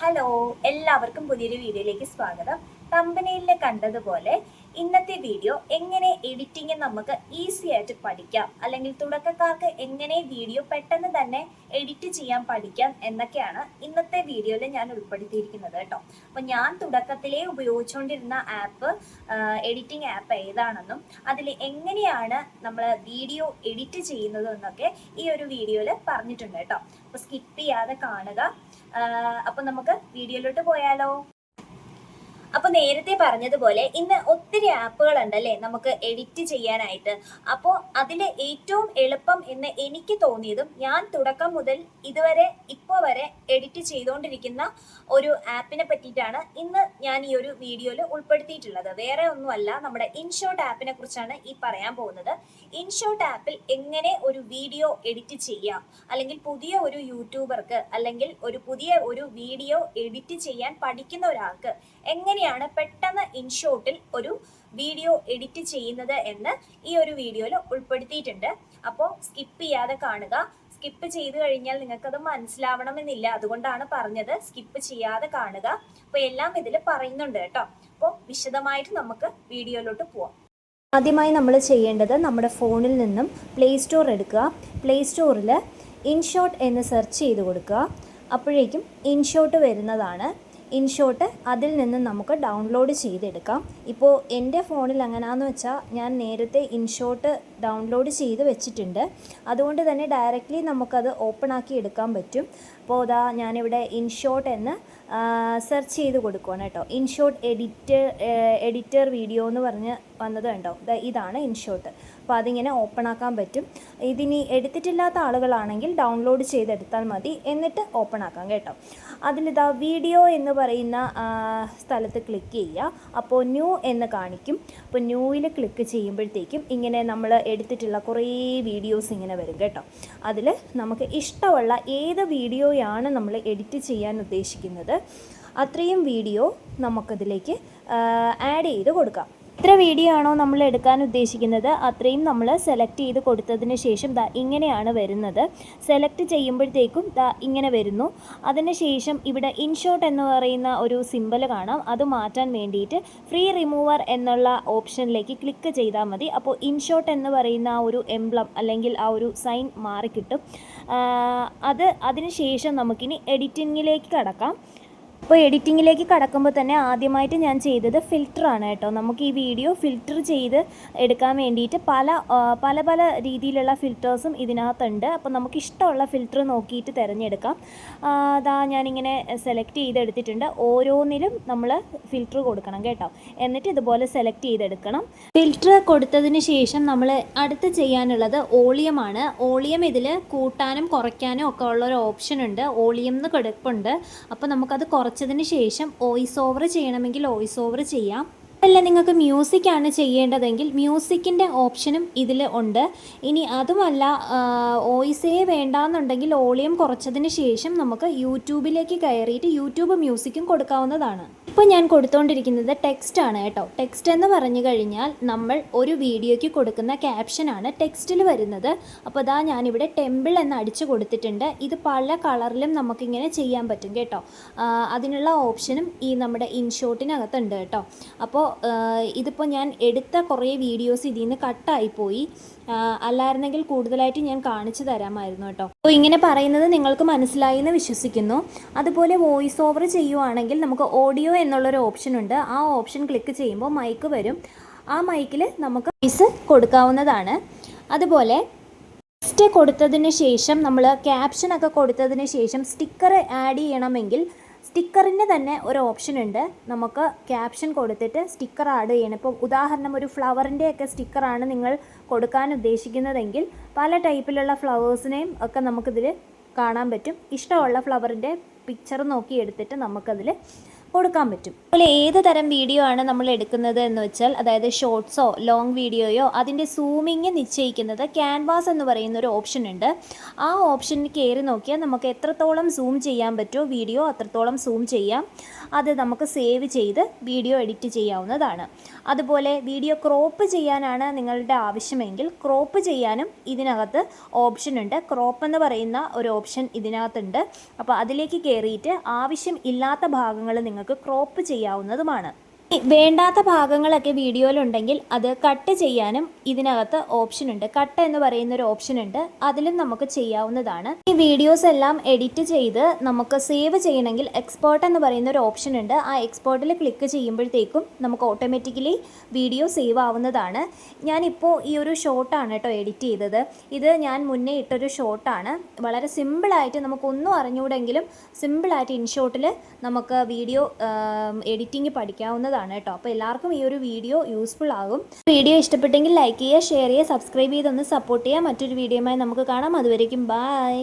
Hello എല്ലാവർക്കും പുതിയൊരു വീഡിയോയിലേക്ക് സ്വാഗതം. കമ്പനിയിൽ കണ്ടതുപോലെ ഇന്നത്തെ വീഡിയോ എങ്ങനെ എഡിറ്റിംഗ് നമുക്ക് ഈസി ആയിട്ട് പഠിക്കാം അല്ലെങ്കിൽ തുടക്കക്കാർക്ക് എങ്ങനെ വീഡിയോ പെട്ടെന്ന് തന്നെ എഡിറ്റ് ചെയ്യാൻ പഠിക്കാം എന്നൊക്കെയാണ് ഇന്നത്തെ വീഡിയോയിൽ ഞാൻ ഉൾപ്പെടുത്തിയിരിക്കുന്നത് കേട്ടോ. അപ്പോൾ ഞാൻ തുടക്കത്തിലേ ഉപയോഗിച്ചുകൊണ്ടിരുന്ന ആപ്പ് എഡിറ്റിംഗ് ആപ്പ് ഏതാണെന്നും അതിൽ എങ്ങനെയാണ് നമ്മൾ വീഡിയോ എഡിറ്റ് ചെയ്യുന്നതെന്നൊക്കെ ഈ ഒരു വീഡിയോയിൽ പറഞ്ഞിട്ടുണ്ട് കേട്ടോ. അപ്പോൾ സ്കിപ്പ് ചെയ്യാതെ കാണുക. അപ്പൊ നമുക്ക് വീഡിയോയിലോട്ട് പോയാലോ? അപ്പൊ നേരത്തെ പറഞ്ഞതുപോലെ ഇന്ന് ഒത്തിരി ആപ്പുകൾ ഉണ്ടല്ലേ നമുക്ക് എഡിറ്റ് ചെയ്യാനായിട്ട്. അപ്പോൾ അതിൽ ഏറ്റവും എളുപ്പം എന്ന് എനിക്ക് തോന്നിയതും ഞാൻ തുടക്കം മുതൽ ഇതുവരെ ഇപ്പോ വരെ എഡിറ്റ് ചെയ്തുകൊണ്ടിരിക്കുന്ന ഒരു ആപ്പിനെ പറ്റിയിട്ടാണ് ഇന്ന് ഞാൻ ഈ ഒരു വീഡിയോയിൽ ഉൾപ്പെടുത്തിയിട്ടുള്ളത്. വേറെ ഒന്നുമല്ല നമ്മുടെ ഇൻഷോട്ട് ആപ്പിനെ കുറിച്ചാണ് ഈ പറയാൻ പോകുന്നത്. ഇൻഷോട്ട് ആപ്പിൽ എങ്ങനെ ഒരു വീഡിയോ എഡിറ്റ് ചെയ്യാം? അല്ലെങ്കിൽ പുതിയ ഒരു യൂട്യൂബർക്ക് അല്ലെങ്കിൽ ഒരു പുതിയ ഒരു വീഡിയോ എഡിറ്റ് ചെയ്യാൻ പഠിക്കുന്ന ഒരാൾക്ക് എങ്ങനെയാണ് പെട്ടെന്ന് ഇൻഷോട്ടിൽ ഒരു വീഡിയോ എഡിറ്റ് ചെയ്യുന്നത് എന്ന് ഈ ഒരു വീഡിയോയിൽ ഉൾപ്പെടുത്തിയിട്ടുണ്ട്. അപ്പോൾ സ്കിപ്പ് ചെയ്യാതെ കാണുക. സ്കിപ്പ് ചെയ്ത് കഴിഞ്ഞാൽ നിങ്ങൾക്കത് മനസ്സിലാവണമെന്നില്ല. അതുകൊണ്ടാണ് പറഞ്ഞത് സ്കിപ്പ് ചെയ്യാതെ കാണുക. അപ്പോൾ എല്ലാം ഇതിൽ പറയുന്നുണ്ട് കേട്ടോ. അപ്പോൾ വിശദമായിട്ട് നമുക്ക് വീഡിയോയിലോട്ട് പോവാം. ആദ്യമായി നമ്മൾ ചെയ്യേണ്ടത് നമ്മുടെ ഫോണിൽ നിന്നും പ്ലേ സ്റ്റോർ എടുക്കുക. പ്ലേ സ്റ്റോറിൽ ഇൻഷോട്ട് എന്ന് സെർച്ച് ചെയ്ത് കൊടുക്കുക. അപ്പോഴേക്കും ഇൻഷോട്ട് വരുന്നതാണ്. ഇൻഷോട്ട് അതിൽ നിന്ന് നമുക്ക് ഡൗൺലോഡ് ചെയ്തെടുക്കാം. ഇപ്പോൾ എന്റെ ഫോണിൽ എങ്ങനെയാണെന്ന് വെച്ചാൽ ഞാൻ നേരത്തെ ഇൻഷോട്ട് ഡൗൺലോഡ് ചെയ്ത് വെച്ചിട്ടുണ്ട്. അതുകൊണ്ട് തന്നെ ഡയറക്റ്റ്ലി നമുക്കത് ഓപ്പൺ ആക്കി എടുക്കാൻ പറ്റും. അപ്പോൾ അതാ ഞാനിവിടെ ഇൻഷോട്ട് എന്ന് സെർച്ച് ചെയ്ത് കൊടുക്കുകയാണ് കേട്ടോ. ഇൻഷോട്ട് എഡിറ്റ് എഡിറ്റർ വീഡിയോ എന്ന് പറഞ്ഞ് വന്നത് കണ്ടോ? ഇതാണ് ഇൻഷോട്ട് അപ്പോൾ അതിങ്ങനെ ഓപ്പൺ ആക്കാൻ പറ്റും. ഇതിനി എടുത്തിട്ടില്ലാത്ത ആളുകളാണെങ്കിൽ ഡൗൺലോഡ് ചെയ്തെടുത്താൽ മതി. എന്നിട്ട് ഓപ്പൺ ആക്കാം കേട്ടോ. അതിലിതാ വീഡിയോ എന്ന് പറയുന്ന സ്ഥലത്ത് ക്ലിക്ക് ചെയ്യുക. അപ്പോൾ ന്യൂ എന്ന് കാണിക്കും. അപ്പോൾ ന്യൂവിൽ ക്ലിക്ക് ചെയ്യുമ്പോഴത്തേക്കും ഇങ്ങനെ നമ്മൾ എടുത്തിട്ടുള്ള കുറേ വീഡിയോസ് ഇങ്ങനെ വരും കേട്ടോ. അതിൽ നമുക്ക് ഇഷ്ടമുള്ള ഏത് വീഡിയോയാണ് നമ്മൾ എഡിറ്റ് ചെയ്യാൻ ഉദ്ദേശിക്കുന്നത്? അത്രയും വീഡിയോ നമുക്കതിലേക്ക് ആഡ് ചെയ്ത് കൊടുക്കാം. എത്ര വീഡിയോ ആണോ നമ്മൾ എടുക്കാൻ ഉദ്ദേശിക്കുന്നത്? അത്രയും നമ്മൾ സെലക്ട് ചെയ്ത് കൊടുത്തതിന് ശേഷം ദാ ഇങ്ങനെയാണ് വരുന്നത്. സെലക്ട് ചെയ്യുമ്പോഴത്തേക്കും ദാ ഇങ്ങനെ വരുന്നു. അതിന് ശേഷം ഇവിടെ ഇൻഷോട്ട് എന്ന് പറയുന്ന ഒരു സിമ്പൽ കാണാം. അത് മാറ്റാൻ വേണ്ടിയിട്ട് ഫ്രീ റിമൂവർ എന്നുള്ള ഓപ്ഷനിലേക്ക് ക്ലിക്ക് ചെയ്താൽ മതി. അപ്പോൾ ഇൻഷോട്ട് എന്ന് പറയുന്ന ആ ഒരു എംബ്ലം അല്ലെങ്കിൽ ആ ഒരു സൈൻ മാറിക്കിട്ടും. അത് അതിന് ശേഷം നമുക്കിനി എഡിറ്റിങ്ങിലേക്ക് കടക്കാം. അപ്പോൾ എഡിറ്റിങ്ങിലേക്ക് കടക്കുമ്പോൾ തന്നെ ആദ്യമായിട്ട് ഞാൻ ചെയ്തത് ഫിൽറ്ററാണ് കേട്ടോ. നമുക്ക് ഈ വീഡിയോ ഫിൽറ്റർ ചെയ്ത് എടുക്കാൻ വേണ്ടിയിട്ട് പല പല പല രീതിയിലുള്ള ഫിൽറ്റേഴ്സും ഇതിനകത്തുണ്ട്. അപ്പോൾ നമുക്ക് ഇഷ്ടമുള്ള ഫിൽറ്റർ നോക്കിയിട്ട് തിരഞ്ഞെടുക്കാം. അതാ ഞാനിങ്ങനെ സെലക്ട് ചെയ്തെടുത്തിട്ടുണ്ട്. ഓരോന്നിലും നമ്മൾ ഫിൽറ്റർ കൊടുക്കണം കേട്ടോ. എന്നിട്ട് ഇതുപോലെ സെലക്ട് ചെയ്തെടുക്കണം. ഫിൽറ്റർ കൊടുത്തതിന് ശേഷം നമ്മൾ അടുത്ത് ചെയ്യാനുള്ളത് ഓളിയമാണ്. ഓളിയം ഇതിൽ കൂട്ടാനും കുറയ്ക്കാനും ഒക്കെ ഉള്ളൊരു ഓപ്ഷൻ ഉണ്ട്. ഓളിയം എന്ന് കിടപ്പുണ്ട്. അപ്പോൾ നമുക്കത് കുറച്ചതിന് ശേഷം ഓയിസ് ഓവർ ചെയ്യണമെങ്കിൽ ഓയിസ് ഓവർ ചെയ്യാം. അല്ല നിങ്ങൾക്ക് മ്യൂസിക്കാണ് ചെയ്യേണ്ടതെങ്കിൽ മ്യൂസിക്കിന്റെ ഓപ്ഷനും ഇതിൽ ഉണ്ട്. ഇനി അതുമല്ല വോയിസേ വേണ്ടാന്നുണ്ടെങ്കിൽ ഓളിയം കുറച്ചതിന് ശേഷം നമുക്ക് യൂട്യൂബിലേക്ക് കയറിയിട്ട് യൂട്യൂബ് മ്യൂസിക്കും കൊടുക്കാവുന്നതാണ്. ഇപ്പോൾ ഞാൻ കൊടുത്തുകൊണ്ടിരിക്കുന്നത് ടെക്സ്റ്റ് ആണ് കേട്ടോ. ടെക്സ്റ്റ് എന്ന് പറഞ്ഞു കഴിഞ്ഞാൽ നമ്മൾ ഒരു വീഡിയോയ്ക്ക് കൊടുക്കുന്ന ക്യാപ്ഷനാണ് ടെക്സ്റ്റിൽ വരുന്നത്. അപ്പോൾ ഇതാ ഞാനിവിടെ ടെമ്പിൾ എന്ന് അടിച്ചു കൊടുത്തിട്ടുണ്ട്. ഇത് പല കളറിലും നമുക്കിങ്ങനെ ചെയ്യാൻ പറ്റും കേട്ടോ. അതിനുള്ള ഓപ്ഷനും ഈ നമ്മുടെ ഇൻഷോട്ടിനകത്തുണ്ട് കേട്ടോ. അപ്പോൾ ഇതിപ്പോൾ ഞാൻ എടുത്ത കുറേ വീഡിയോസ് ഇതിൽ നിന്ന് കട്ടായിപ്പോയി അല്ലായിരുന്നെങ്കിൽ കൂടുതലായിട്ട് ഞാൻ കാണിച്ചു തരാമായിരുന്നു കേട്ടോ. അപ്പോൾ ഇങ്ങനെ പറയുന്നത് നിങ്ങൾക്ക് മനസ്സിലായി എന്ന് വിശ്വസിക്കുന്നു. അതുപോലെ വോയിസ് ഓവർ ചെയ്യുവാണെങ്കിൽ നമുക്ക് ഓഡിയോ എന്നുള്ളൊരു ഓപ്ഷൻ ഉണ്ട്. ആ ഓപ്ഷൻ ക്ലിക്ക് ചെയ്യുമ്പോൾ മൈക്ക് വരും. ആ മൈക്കിൽ നമുക്ക് വോയിസ് കൊടുക്കാവുന്നതാണ്. അതുപോലെ ടെക്സ്റ്റ് കൊടുത്തതിന് ശേഷം നമ്മൾ ക്യാപ്ഷനൊക്കെ കൊടുത്തതിന് ശേഷം സ്റ്റിക്കർ ആഡ് ചെയ്യണമെങ്കിൽ സ്റ്റിക്കറിന് തന്നെ ഒരു ഓപ്ഷൻ ഉണ്ട്. നമുക്ക് ക്യാപ്ഷൻ കൊടുത്തിട്ട് സ്റ്റിക്കർ ആഡ് ചെയ്യണം. ഇപ്പോൾ ഉദാഹരണം ഒരു ഫ്ലവറിന്റെ ഒക്കെ സ്റ്റിക്കറാണ് നിങ്ങൾ കൊടുക്കാൻ ഉദ്ദേശിക്കുന്നതെങ്കിൽ പല ടൈപ്പിലുള്ള ഫ്ലവേഴ്സിനെയും ഒക്കെ നമുക്കിതിൽ കാണാൻ പറ്റും. ഇഷ്ടമുള്ള ഫ്ലവറിന്റെ പിക്ചർ നോക്കി എടുത്തിട്ട് നമുക്കതിൽ കൊടുക്കാൻ പറ്റും. അതുപോലെ ഏത് തരം വീഡിയോ ആണ് നമ്മൾ എടുക്കുന്നത് എന്ന് വെച്ചാൽ അതായത് ഷോർട്സോ ലോങ് വീഡിയോയോ അതിന്റെ സൂമിങ് നിശ്ചയിക്കുന്നത് ക്യാൻവാസ് എന്ന് പറയുന്ന ഒരു ഓപ്ഷൻ ഉണ്ട്. ആ ഓപ്ഷനിൽ കയറി നോക്കിയാൽ നമുക്ക് എത്രത്തോളം സൂം ചെയ്യാൻ പറ്റുമോ വീഡിയോ അത്രത്തോളം സൂം ചെയ്യാം. അത് നമുക്ക് സേവ് ചെയ്ത് വീഡിയോ എഡിറ്റ് ചെയ്യാവുന്നതാണ്. അതുപോലെ വീഡിയോ ക്രോപ്പ് ചെയ്യാനാണ് നിങ്ങളുടെ ആവശ്യമെങ്കിൽ ക്രോപ്പ് ചെയ്യാനും ഇതിനകത്ത് ഓപ്ഷൻ ഉണ്ട്. ക്രോപ്പ് എന്ന് പറയുന്ന ഒരു ഓപ്ഷൻ ഇതിനകത്തുണ്ട്. അപ്പോൾ അതിലേക്ക് കയറിയിട്ട് ആവശ്യം ഇല്ലാത്ത ഭാഗങ്ങൾ നിങ്ങൾക്ക് ക്രോപ്പ് ചെയ്യാവുന്നതുമാണ്. വേണ്ടാത്ത ഭാഗങ്ങളൊക്കെ വീഡിയോയിലുണ്ടെങ്കിൽ അത് കട്ട് ചെയ്യാനും ഇതിനകത്ത് ഓപ്ഷൻ ഉണ്ട്. കട്ട് എന്ന് പറയുന്ന ഒരു ഓപ്ഷൻ ഉണ്ട്. അതിലും നമുക്ക് ചെയ്യാവുന്നതാണ്. ഈ വീഡിയോസ് എല്ലാം എഡിറ്റ് ചെയ്ത് നമുക്ക് സേവ് ചെയ്യണമെങ്കിൽ എക്സ്പോർട്ട് എന്ന് പറയുന്ന ഒരു ഓപ്ഷൻ ഉണ്ട്. ആ എക്സ്പോർട്ടിൽ ക്ലിക്ക് ചെയ്യുമ്പോഴത്തേക്കും നമുക്ക് ഓട്ടോമാറ്റിക്കലി വീഡിയോ സേവ് ആവുന്നതാണ്. ഞാനിപ്പോൾ ഈ ഒരു ഷോർട്ടാണ് കേട്ടോ എഡിറ്റ് ചെയ്തത്. ഇത് ഞാൻ മുന്നേ ഇട്ടൊരു ഷോർട്ടാണ് വളരെ സിമ്പിളായിട്ട് നമുക്കൊന്നും അറിഞ്ഞുകൂടെങ്കിലും സിമ്പിളായിട്ട് ഇൻഷോട്ടിൽ നമുക്ക് വീഡിയോ എഡിറ്റിംഗ് പഠിക്കാവുന്നതാണ്. കേട്ടോ. അപ്പോൾ എല്ലാവർക്കും ഈ ഒരു വീഡിയോ യൂസ്ഫുൾ ആകും. വീഡിയോ ഇഷ്ടപ്പെട്ടെങ്കിൽ ലൈക്ക് ചെയ്യുക ഷെയർ ചെയ്യുക സബ്സ്ക്രൈബ് ചെയ്തൊന്ന് സപ്പോർട്ട് ചെയ്യുക. മറ്റൊരു വീഡിയോയുമായി നമുക്ക് കാണാം. അതുവരേക്കും ബൈ